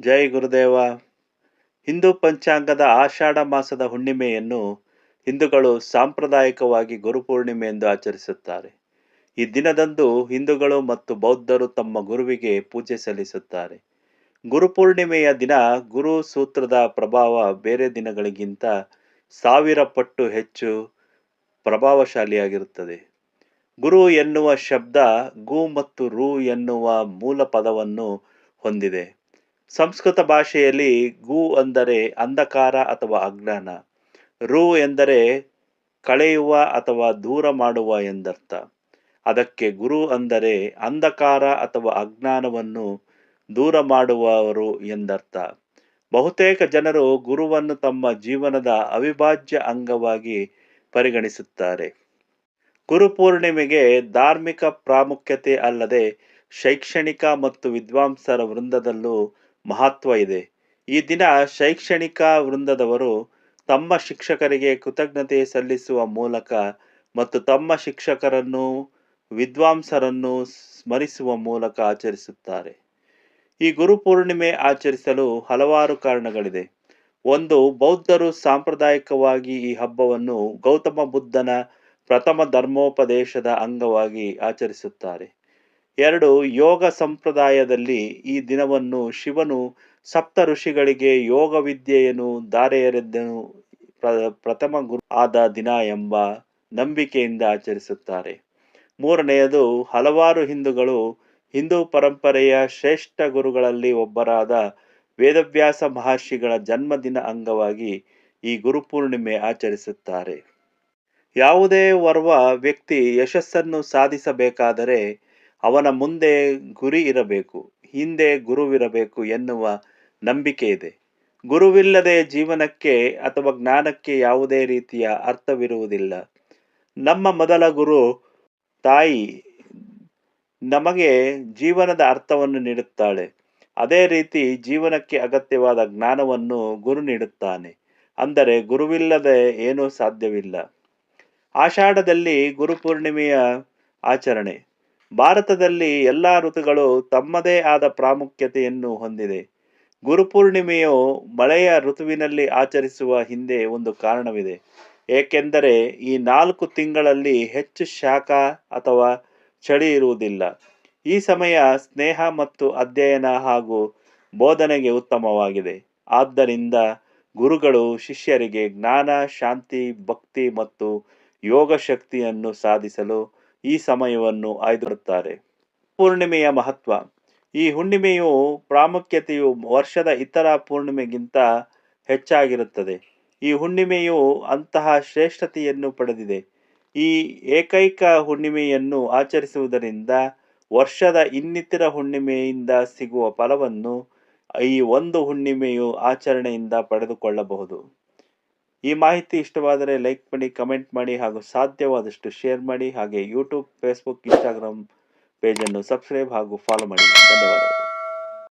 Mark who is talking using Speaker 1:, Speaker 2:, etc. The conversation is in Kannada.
Speaker 1: ಜೈ ಗುರುದೇವ. ಹಿಂದೂ ಪಂಚಾಂಗದ ಆಷಾಢ ಮಾಸದ ಹುಣ್ಣಿಮೆಯನ್ನು ಹಿಂದೂಗಳು ಸಾಂಪ್ರದಾಯಿಕವಾಗಿ ಗುರುಪೂರ್ಣಿಮೆ ಎಂದು ಆಚರಿಸುತ್ತಾರೆ. ಈ ದಿನದಂದು ಹಿಂದೂಗಳು ಮತ್ತು ಬೌದ್ಧರು ತಮ್ಮ ಗುರುವಿಗೆ ಪೂಜೆ ಸಲ್ಲಿಸುತ್ತಾರೆ. ಗುರುಪೂರ್ಣಿಮೆಯ ದಿನ ಗುರು ಸೂತ್ರದ ಪ್ರಭಾವ ಬೇರೆ ದಿನಗಳಿಗಿಂತ ಸಾವಿರ ಪಟ್ಟು ಹೆಚ್ಚು ಪ್ರಭಾವಶಾಲಿಯಾಗಿರುತ್ತದೆ. ಗುರು ಎನ್ನುವ ಶಬ್ದ ಗು ಮತ್ತು ರು ಎನ್ನುವ ಮೂಲ ಪದವನ್ನು ಹೊಂದಿದೆ. ಸಂಸ್ಕೃತ ಭಾಷೆಯಲ್ಲಿ ಗು ಅಂದರೆ ಅಂಧಕಾರ ಅಥವಾ ಅಜ್ಞಾನ. ರು ಎಂದರೆ ಕಳೆಯುವ ಅಥವಾ ದೂರ ಮಾಡುವ ಎಂದರ್ಥ. ಅದಕ್ಕೆ ಗುರು ಅಂದರೆ ಅಂಧಕಾರ ಅಥವಾ ಅಜ್ಞಾನವನ್ನು ದೂರ ಮಾಡುವವರು ಎಂದರ್ಥ. ಬಹುತೇಕ ಜನರು ಗುರುವನ್ನು ತಮ್ಮ ಜೀವನದ ಅವಿಭಾಜ್ಯ ಅಂಗವಾಗಿ ಪರಿಗಣಿಸುತ್ತಾರೆ. ಗುರುಪೂರ್ಣಿಮೆಗೆ ಧಾರ್ಮಿಕ ಪ್ರಾಮುಖ್ಯತೆ ಅಲ್ಲದೆ ಶೈಕ್ಷಣಿಕ ಮತ್ತು ವಿದ್ವಾಂಸರ ವೃಂದದಲ್ಲೂ ಮಹತ್ವ ಇದೆ. ಈ ದಿನ ಶೈಕ್ಷಣಿಕ ವೃಂದದವರು ತಮ್ಮ ಶಿಕ್ಷಕರಿಗೆ ಕೃತಜ್ಞತೆ ಸಲ್ಲಿಸುವ ಮೂಲಕ ಮತ್ತು ತಮ್ಮ ಶಿಕ್ಷಕರನ್ನು, ವಿದ್ವಾಂಸರನ್ನು ಸ್ಮರಿಸುವ ಮೂಲಕ ಆಚರಿಸುತ್ತಾರೆ. ಈ ಗುರುಪೂರ್ಣಿಮೆ ಆಚರಿಸಲು ಹಲವಾರು ಕಾರಣಗಳಿದೆ. ಒಂದು, ಬೌದ್ಧರು ಸಾಂಪ್ರದಾಯಿಕವಾಗಿ ಈ ಹಬ್ಬವನ್ನು ಗೌತಮ ಬುದ್ಧನ ಪ್ರಥಮ ಧರ್ಮೋಪದೇಶದ ಅಂಗವಾಗಿ ಆಚರಿಸುತ್ತಾರೆ. ಎರಡು ಯೋಗ ಸಂಪ್ರದಾಯದಲ್ಲಿ ಈ ದಿನವನ್ನು ಶಿವನು ಸಪ್ತ ಋಷಿಗಳಿಗೆ ಯೋಗ ವಿದ್ಯೆಯನ್ನು ದಾರೆ ಎರೆದನು ಪ್ರಥಮ ಗುರು ಆದ ದಿನ ಎಂಬ ನಂಬಿಕೆಯಿಂದ ಆಚರಿಸುತ್ತಾರೆ. ಮೂರನೆಯದು, ಹಲವಾರು ಹಿಂದೂಗಳು ಹಿಂದೂ ಪರಂಪರೆಯ ಶ್ರೇಷ್ಠ ಗುರುಗಳಲ್ಲಿ ಒಬ್ಬರಾದ ವೇದವ್ಯಾಸ ಮಹರ್ಷಿಗಳ ಜನ್ಮದಿನ ಅಂಗವಾಗಿ ಈ ಗುರುಪೂರ್ಣಿಮೆ ಆಚರಿಸುತ್ತಾರೆ. ಯಾವುದೇ ಓರ್ವ ವ್ಯಕ್ತಿ ಯಶಸ್ಸನ್ನು ಸಾಧಿಸಬೇಕಾದರೆ ಅವನ ಮುಂದೆ ಗುರಿ ಇರಬೇಕು, ಹಿಂದೆ ಗುರುವಿರಬೇಕು ಎನ್ನುವ ನಂಬಿಕೆ ಇದೆ. ಗುರುವಿಲ್ಲದೆ ಜೀವನಕ್ಕೆ ಅಥವಾ ಜ್ಞಾನಕ್ಕೆ ಯಾವುದೇ ರೀತಿಯ ಅರ್ಥವಿರುವುದಿಲ್ಲ. ನಮ್ಮ ಮೊದಲ ಗುರು ತಾಯಿ ನಮಗೆ ಜೀವನದ ಅರ್ಥವನ್ನು ನೀಡುತ್ತಾಳೆ. ಅದೇ ರೀತಿ ಜೀವನಕ್ಕೆ ಅಗತ್ಯವಾದ ಜ್ಞಾನವನ್ನು ಗುರು ನೀಡುತ್ತಾನೆ. ಅಂದರೆ ಗುರುವಿಲ್ಲದೆ ಏನೂ ಸಾಧ್ಯವಿಲ್ಲ. ಆಷಾಢದಲ್ಲಿ ಗುರುಪೂರ್ಣಿಮೆಯ ಆಚರಣೆ. ಭಾರತದಲ್ಲಿ ಎಲ್ಲ ಋತುಗಳು ತಮ್ಮದೇ ಆದ ಪ್ರಾಮುಖ್ಯತೆಯನ್ನು ಹೊಂದಿದೆ. ಗುರುಪೂರ್ಣಿಮೆಯು ಮಳೆಯ ಋತುವಿನಲ್ಲಿ ಆಚರಿಸುವ ಹಿಂದೆ ಒಂದು ಕಾರಣವಿದೆ. ಏಕೆಂದರೆ ಈ ನಾಲ್ಕು ತಿಂಗಳಲ್ಲಿ ಹೆಚ್ಚು ಶಾಖ ಅಥವಾ ಚಳಿ ಇರುವುದಿಲ್ಲ. ಈ ಸಮಯ ಸ್ನೇಹ ಮತ್ತು ಅಧ್ಯಯನ ಹಾಗೂ ಬೋಧನೆಗೆ ಉತ್ತಮವಾಗಿದೆ. ಆದ್ದರಿಂದ ಗುರುಗಳು ಶಿಷ್ಯರಿಗೆ ಜ್ಞಾನ, ಶಾಂತಿ, ಭಕ್ತಿ ಮತ್ತು ಯೋಗ ಶಕ್ತಿಯನ್ನು ಸಾಧಿಸಲು ಈ ಸಮಯವನ್ನು ಆಯ್ದುಕೊಳ್ಳುತ್ತಾರೆ. ಪೂರ್ಣಿಮೆಯ ಮಹತ್ವ. ಈ ಹುಣ್ಣಿಮೆಯು ಪ್ರಾಮುಖ್ಯತೆಯು ವರ್ಷದ ಇತರ ಪೂರ್ಣಿಮೆಗಿಂತ ಹೆಚ್ಚಾಗಿರುತ್ತದೆ. ಈ ಹುಣ್ಣಿಮೆಯು ಅಂತಹ ಶ್ರೇಷ್ಠತೆಯನ್ನು ಪಡೆದಿದೆ. ಈ ಏಕೈಕ ಹುಣ್ಣಿಮೆಯನ್ನು ಆಚರಿಸುವುದರಿಂದ ವರ್ಷದ ಇನ್ನಿತರ ಹುಣ್ಣಿಮೆಯಿಂದ ಸಿಗುವ ಫಲವನ್ನು ಈ ಒಂದು ಹುಣ್ಣಿಮೆಯು ಆಚರಣೆಯಿಂದ ಪಡೆದುಕೊಳ್ಳಬಹುದು. ಈ ಮಾಹಿತಿ ಇಷ್ಟವಾದರೆ ಲೈಕ್ ಮಾಡಿ, ಕಮೆಂಟ್ ಮಾಡಿ ಹಾಗೂ ಸಾಧ್ಯವಾದಷ್ಟು ಶೇರ್ ಮಾಡಿ. ಹಾಗೆ ಯೂಟ್ಯೂಬ್ ಫೇಸ್ಬುಕ್ ಇನ್ಸ್ಟಾಗ್ರಾಮ್ ಪೇಜನ್ನು ಸಬ್ಸ್ಕ್ರೈಬ್ ಹಾಗೂ ಫಾಲೋ ಮಾಡಿ. ಧನ್ಯವಾದಗಳು.